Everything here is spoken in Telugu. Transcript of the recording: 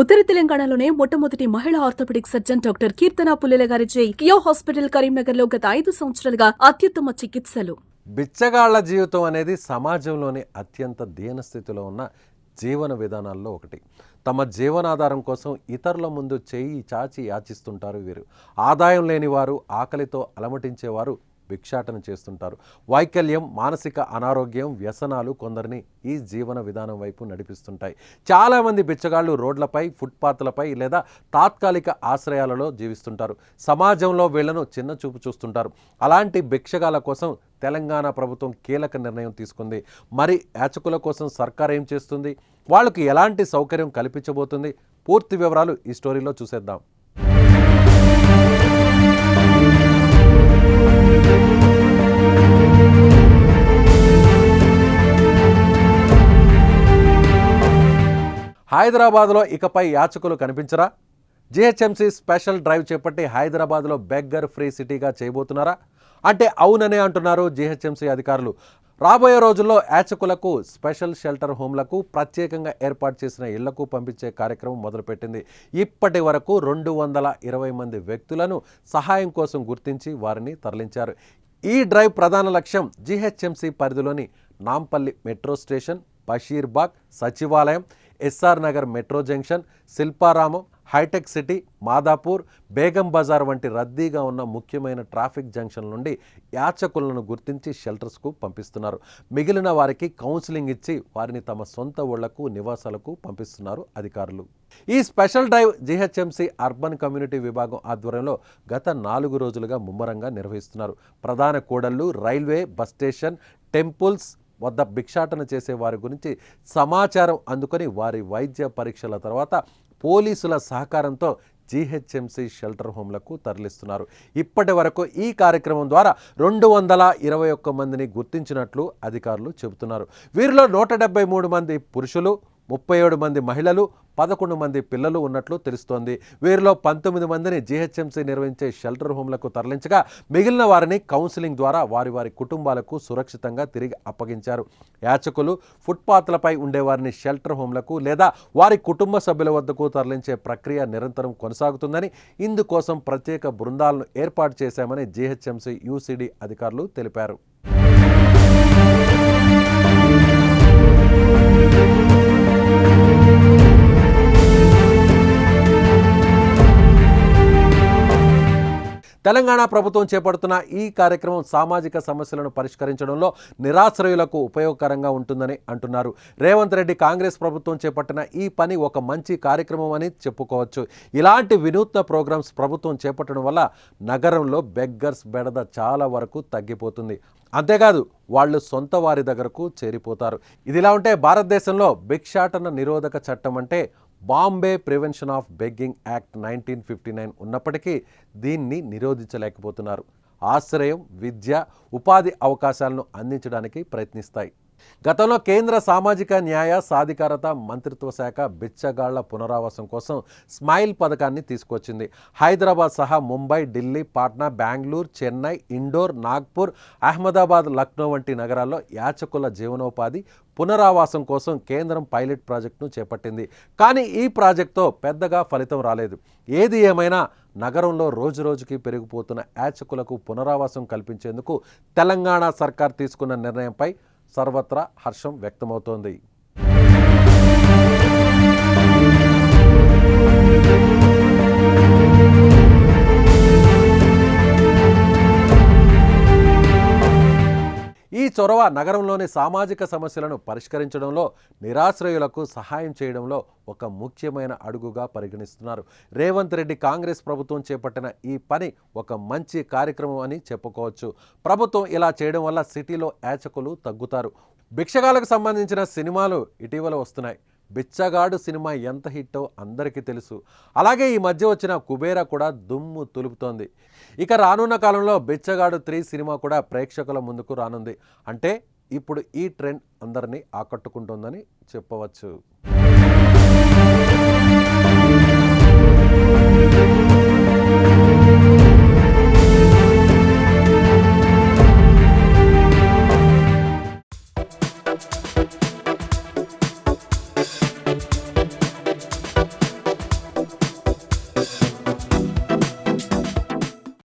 ఉత్తర తెలంగాణలోనే మొట్టమొదటి మహిళా orthopaedic surgeon doctor Keerthana Pullela గారిచే కియో హాస్పిటల్ కరీంనగర్లో గత ఐదు సంవత్సరాలుగా అత్యుత్తమ చికిత్సలు. బిచ్చగాళ్ళ జీవితం అనేది సమాజంలోని అత్యంత దీనస్థితిలో ఉన్న జీవన విధానాల్లో ఒకటి. తమ జీవనాధారం కోసం ఇతరుల ముందు చేయి చాచి యాచిస్తుంటారు వీరు. ఆదాయం లేని వారు ఆకలితో అలమటించేవారు భిక్షాటన చేస్తుంటారు. వైకల్యం మానసిక అనారోగ్యం వ్యసనాలు కొందరిని ఈ జీవన విధానం వైపు నడిపిస్తుంటాయి. చాలామంది బిచ్చగాళ్ళు రోడ్లపై ఫుట్పాత్లపై లేదా తాత్కాలిక ఆశ్రయాలలో జీవిస్తుంటారు. సమాజంలో వీళ్ళను చిన్న చూపు చూస్తుంటారు. అలాంటి భిక్షగాల కోసం తెలంగాణ ప్రభుత్వం కీలక నిర్ణయం తీసుకుంది. మరి యాచకుల కోసం సర్కార్ ఏం చేస్తుంది? వాళ్ళకి ఎలాంటి సౌకర్యం కల్పించబోతుంది? పూర్తి వివరాలు ఈ స్టోరీలో చూసేద్దాం. హైదరాబాద్లో ఇకపై యాచకులు కనిపించరా? జిహెచ్ఎంసీ స్పెషల్ డ్రైవ్ చేపట్టి హైదరాబాద్లో బెగ్గర్ ఫ్రీ సిటీగా చేయబోతున్నారా? అంటే అవుననే అంటున్నారు జిహెచ్ఎంసీ అధికారులు. రాబోయే రోజుల్లో యాచకులకు స్పెషల్ షెల్టర్ హోమ్లకు ప్రత్యేకంగా ఏర్పాటు చేసిన ఇళ్ళకు పంపించే కార్యక్రమం మొదలుపెట్టింది. ఇప్పటి వరకు రెండు వందల ఇరవై మంది వ్యక్తులను సహాయం కోసం గుర్తించి వారిని తరలించారు. ఈ డ్రైవ్ ప్రధాన లక్ష్యం జిహెచ్ఎంసీ పరిధిలోని నాంపల్లి మెట్రో స్టేషన్ బషీర్బాగ్ సచివాలయం S R Nagar metro junction Shilparamam Hitech City Madhapur Begum Bazar వంటి రద్దీగా ఉన్న ముఖ్యమైన ట్రాఫిక్ జంక్షన్ నుండి యాచకులను గుర్తించి షెల్టర్స్కు పంపిస్తున్నారు. మిగిలిన వారికి కౌన్సిలింగ్ ఇచ్చి వారిని తమ సొంత ఊళ్ళకు నివాసాలకు పంపిస్తున్నారు అధికారులు. ఈ special drive GHMC urban community విభాగం ఆధ్వర్యంలో గత నాలుగు రోజులుగా ముమ్మరంగా నిర్వహిస్తున్నారు. ప్రధాన కూడళ్ళు రైల్వే బస్ స్టేషన్ టెంపుల్స్ వద్ద భిక్షాటన చేసే వారి గురించి సమాచారం అందుకొని వారి వైద్య పరీక్షల తర్వాత పోలీసుల సహకారంతో జీహెచ్ఎంసీ షెల్టర్ హోమ్లకు తరలిస్తున్నారు. ఇప్పటి వరకు ఈ కార్యక్రమం ద్వారా రెండు వందల ఇరవై ఒక్క మందిని గుర్తించినట్లు అధికారులు చెబుతున్నారు. వీరిలో నూట డెబ్బై మూడు మంది పురుషులు ముప్పై ఏడు మంది మహిళలు పదకొండు మంది పిల్లలు ఉన్నట్లు తెలుస్తోంది. వీరిలో పంతొమ్మిది మందిని జీహెచ్ఎంసీ నిర్వహించే షెల్టర్ హోమ్లకు తరలించగా మిగిలిన వారిని కౌన్సిలింగ్ ద్వారా వారి వారి కుటుంబాలకు సురక్షితంగా తిరిగి అప్పగించారు. యాచకులు ఫుట్పాత్లపై ఉండేవారిని షెల్టర్ హోమ్లకు లేదా వారి కుటుంబ సభ్యుల వద్దకు తరలించే ప్రక్రియ నిరంతరం కొనసాగుతుందని ఇందుకోసం ప్రత్యేక బృందాలను ఏర్పాటు చేశామని జీహెచ్ఎంసీ యూసీడీ అధికారులు తెలిపారు. తెలంగాణ ప్రభుత్వం చేపడుతున్న ఈ కార్యక్రమం సామాజిక సమస్యలను పరిష్కరించడంలో నిరాశ్రయులకు ఉపయోగకరంగా ఉంటుందని అంటున్నారు. రేవంత్ రెడ్డి కాంగ్రెస్ ప్రభుత్వం చేపట్టిన ఈ పని ఒక మంచి కార్యక్రమం అని చెప్పుకోవచ్చు. ఇలాంటి వినూత్న ప్రోగ్రామ్స్ ప్రభుత్వం చేపట్టడం వల్ల నగరంలో బెగ్గర్స్ బెడద చాలా వరకు తగ్గిపోతుంది. అంతేకాదు వాళ్ళు సొంత వారి దగ్గరకు చేరిపోతారు. ఇదిలా ఉంటే భారతదేశంలో భిక్షాటన నిరోధక చట్టం అంటే Bombay prevention of begging act nineteen fifty nine ఉన్నప్పటికీ దీన్ని నిరోధించలేకపోతున్నారు. ఆశ్రయం విద్య ఉపాధి అవకాశాలను అందించడానికి ప్రయత్నిస్తాయి. గతంలో కేంద్ర సామాజిక న్యాయ సాధికారత మంత్రిత్వ శాఖ బిచ్చగాళ్ళ పునరావాసం కోసం స్మైల్ పథకాన్ని తీసుకొచ్చింది. హైదరాబాద్ సహా ముంబై ఢిల్లీ పాట్నా బెంగళూరు చెన్నై ఇండోర్ నాగ్పూర్ అహ్మదాబాద్ లక్నో వంటి నగరాల్లో యాచకుల జీవనోపాధి పునరావాసం కోసం కేంద్రం పైలట్ ప్రాజెక్టును చేపట్టింది. కానీ ఈ ప్రాజెక్టుతో పెద్దగా ఫలితం రాలేదు. ఏది ఏమైనా నగరంలో రోజురోజుకి పెరిగిపోతున్న యాచకులకు పునరావాసం కల్పించేందుకు తెలంగాణ సర్కార్ తీసుకున్న నిర్ణయంపై సర్వత్రా హర్షం వ్యక్తమవుతోంది. ఈ చొరవ నగరంలోని సామాజిక సమస్యలను పరిష్కరించడంలో నిరాశ్రయులకు సహాయం చేయడంలో ఒక ముఖ్యమైన అడుగుగా పరిగణిస్తున్నారు. రేవంత్ రెడ్డి కాంగ్రెస్ ప్రభుత్వం చేపట్టిన ఈ పని ఒక మంచి కార్యక్రమం అని చెప్పుకోవచ్చు. ప్రభుత్వం ఇలా చేయడం వల్ల సిటీలో యాచకులు తగ్గుతారు. భిక్షగాలకు సంబంధించిన సినిమాలు ఇటీవల వస్తున్నాయి. బిచ్చగాడు సినిమా ఎంత హిట్టో అందరికీ తెలుసు. అలాగే ఈ మధ్య వచ్చిన కుబేరా కూడా దుమ్ము తులుపుతోంది. ఇక రానున్న కాలంలో బిచ్చగాడు త్రీ సినిమా కూడా ప్రేక్షకుల ముందుకు రానుంది. అంటే ఇప్పుడు ఈ ట్రెండ్ అందరినీ ఆకట్టుకుంటుందని చెప్పవచ్చు.